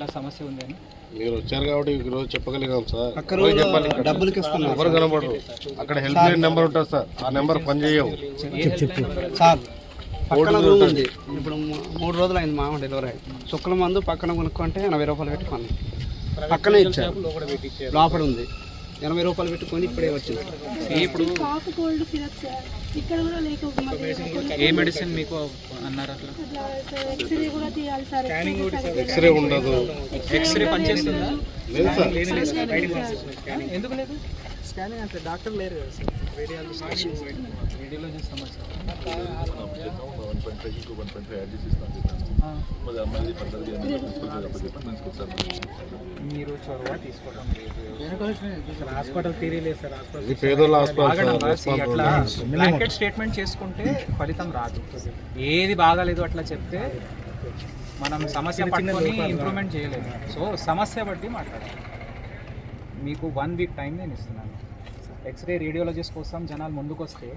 ఇలా సమస్య ఉంది అని. మీరు వచ్చారు కాబట్టి ఈ రోజు చెప్పగలిగాం సార్. పక్క ఎవరికి రోజు చెప్పాలి? ఇక్కడ? డబ్బులకి ఇస్తున్నారు ఎవరు కనబడరు? అక్కడ హెల్ప్ లైన్ నెంబర్ ఉంటుంది సార్. ఆ నెంబర్ పనిచేయవు సార్ పక్కన రూమ్ ఉంది. ఇప్పుడు మూ- మూడు రోజులు అయింది మామ డెలివరీ. అయ్యి చుక్కల మందు పక్కన కొనుక్కుంటే ఎనభై రూపాయలు పెట్టుకున్నాను పక్కనే ఇచ్చారు. లోపల ఉంది. ఎనభై రూపాయలు పెట్టుకొని ఇప్పుడే వచ్చింది. ఇప్పుడు కాఫ్ కోల్డ్ సిరప్ సార్. ఇక్కడ కూడా లేక ఏ మెడిసిన్ మీకు అన్నారు అట్లా అట్లా సార్ ఎక్స్రే కూడా తీయాలి సార్. ఎక్స్రే ఉండదు. ఎక్స్రే పనిచేస్తుందా? లేదు సార్. ఎందుకు లేదు? స్కానింగ్ అంటే డాక్టర్ లేరు కదా సార్ మీరు చొరవ తీసుకోవడం లేదు హాస్పిటల్ తీరీ లేదు సార్ బ్లాంకెట్ స్టేట్మెంట్ చేసుకుంటే ఫలితం రాదు ఏది బాగాలేదు అట్లా చెప్తే మనం సమస్య పట్టుకొని ఇంప్రూవ్మెంట్ చేయలేము సో సమస్య బట్టి మాట్లాడాలి మీకు వన్ వీక్ టైం నేను ఇస్తున్నాను. ఎక్స్రే రేడియాలజిస్ట్ కోసం జనాలు ముందుకు వస్తే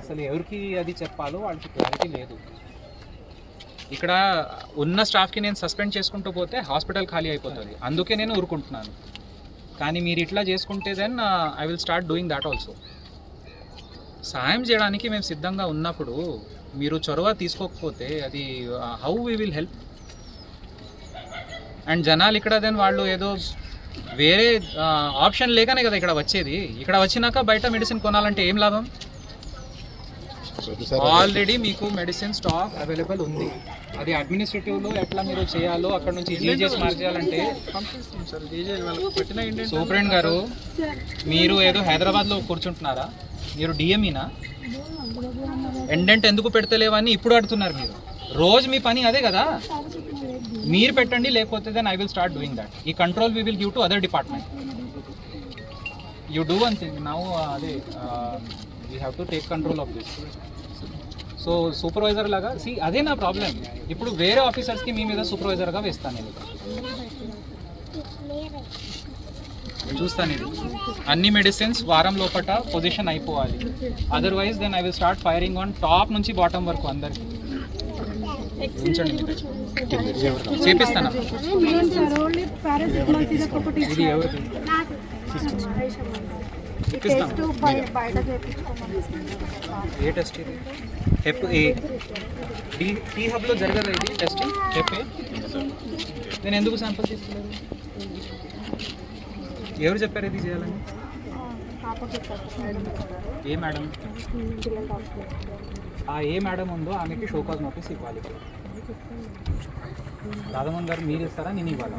అసలు ఎవరికి అది చెప్పాలో వాళ్ళకి క్లారిటీ లేదు. ఇక్కడ ఉన్న స్టాఫ్కి నేను సస్పెండ్ చేసుకుంటూ పోతే హాస్పిటల్ ఖాళీ అయిపోతుంది. అందుకే నేను ఊరుకుంటున్నాను. కానీ మీరు ఇట్లా చేసుకుంటే then I will start doing that also సాయం చేయడానికి మేము సిద్ధంగా ఉన్నప్పుడు మీరు చొరవ తీసుకోకపోతే అది how we will help and జనాలు ఇక్కడ దెన్ వాళ్ళు ఏదో వేరే ఆప్షన్ లేకనే కదా ఇక్కడ వచ్చేది. ఇక్కడ వచ్చినాక బయట మెడిసిన్ కొనాలంటే ఏం లాభం? ఆల్రెడీ మీకు మెడిసిన్ స్టాక్ అవైలబుల్ ఉంది. అది అడ్మినిస్ట్రేటివ్లో ఎట్లా మీరు చేయాలో అక్కడ నుంచి జీజీఎస్ మార్చేయాలంటే సూపరింట్ గారు సార్. మీరు ఏదో హైదరాబాద్లో కూర్చుంటున్నారా? మీరు డిఎంఈనా ఎండెంట్ ఎందుకు పెడతలేవని ఇప్పుడు అడుగుతున్నారు మీరు. రోజు మీ పని అదే కదా? మీరు పెట్టండి లేకపోతే then I will start doing that ఈ control we will give to other department you do one thing now అదే you have to take control of this so supervisor లాగా సి అదే నా ప్రాబ్లం ఇప్పుడు వేరే ఆఫీసర్స్కి మీ మీద సూపర్వైజర్గా వేస్తాను నేను. చూస్తాను ఇది అన్ని మెడిసిన్స్ వారం లోపల పొజిషన్ అయిపోవాలి. Otherwise then I will start firing on top నుంచి బాటమ్ వరకు అందరికీ. చేపిస్తానా. టెస్ట్ ఏ టెస్ట్ ఇది హెప్ ఏ డి టీ హబ్లో జరగదా ఇది టెస్టింగ్ హెప్ ఏ నేను ఎందుకు శాంపుల్ తీసుకోలేదు ఎవరు చెప్పారు ఇది చేయాలని ఏ మేడం? ఆ ఏ మేడం ఉందో ఆమెకి షోకాజ్ నోటీస్ ఇవ్వాలి. రాధమోహన్ గారు మీరు ఇస్తారా? నేను ఇవ్వాలా?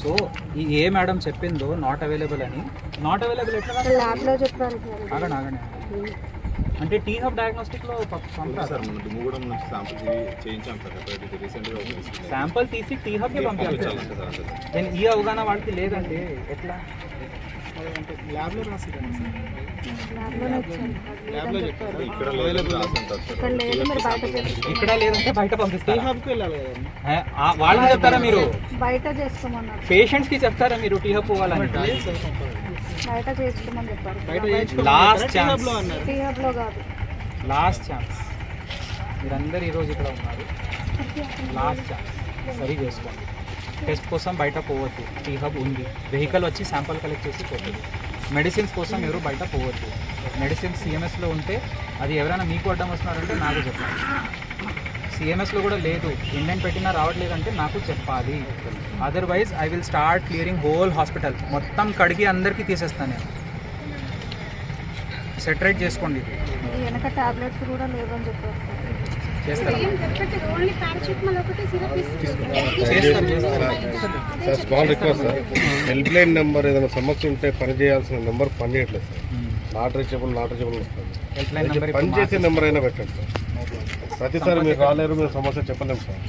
సో ఈ ఏ మేడం చెప్పిందో నాట్ అవైలబుల్ అని. నాట్ అవైలబుల్ ఎట్లా ఆగండి ఆగండి నేను టీ హబ్ డయాగ్నోస్టిక్లో శాంపుల్ తీసి టీ హబ్కి పంపించాలి. నేను ఈ అవగాహన వాళ్ళకి లేదంటే ఎట్లా? ల్యాబ్లో ఇక్కడ లేదంటే బయట పంపిస్తారా? వాళ్ళకి చెప్తారా మీరు? బయట చేసుకోమన్నారు. పేషెంట్స్కి చెప్తారా మీరు టీ హబ్ పోవాలని? బయట చేసుకోమని చెప్పారు. బయట చేయించుకోమని Last చెప్పారా? chance. టీ హబ్లో అన్నారు. టీ హబ్లో కాదు. లాస్ట్ ఛాన్స్ మీరందరూ ఈరోజు ఇక్కడ ఉన్నారు. లాస్ట్ ఛాన్స్ సరి చేసుకోండి. టెస్ట్ కోసం బయట పోవద్దు. టీ హబ్ ఉంది. వెహికల్ వచ్చి శాంపుల్ కలెక్ట్ చేసి పోతుంది. మెడిసిన్స్ కోసం ఎవరు బయట పోవద్దు. మెడిసిన్స్ సిఎంఎస్లో ఉంటే అది ఎవరైనా మీకు అడ్డం వస్తున్నారంటే నాకు చెప్పాలి సిఎంఎస్లో కూడా లేదు. ఇండియన్ పెట్టినా రావట్లేదంటే నాకు చెప్పాలి. Otherwise I will start clearing whole hospital మొత్తం కడిగి అందరికీ తీసేస్తాను నేను. సెటరేట్ చేసుకోండి. వెనక టాబ్లెట్స్ కూడా లేవని చెప్పారు sir small request sir. Help line number ఏదైనా సమస్య ఉంటే పని చేయాల్సిన నెంబర్ పని చేయట్లేదు sir. Not reachable not reachable వస్తుంది. హెల్ప్ లైన్ నెంబర్ పని చేసే నెంబర్ అయినా పెట్టండి సార్. ప్రతిసారి మీరు రాలేరు మీరు సమస్య చెప్పలేము సార్.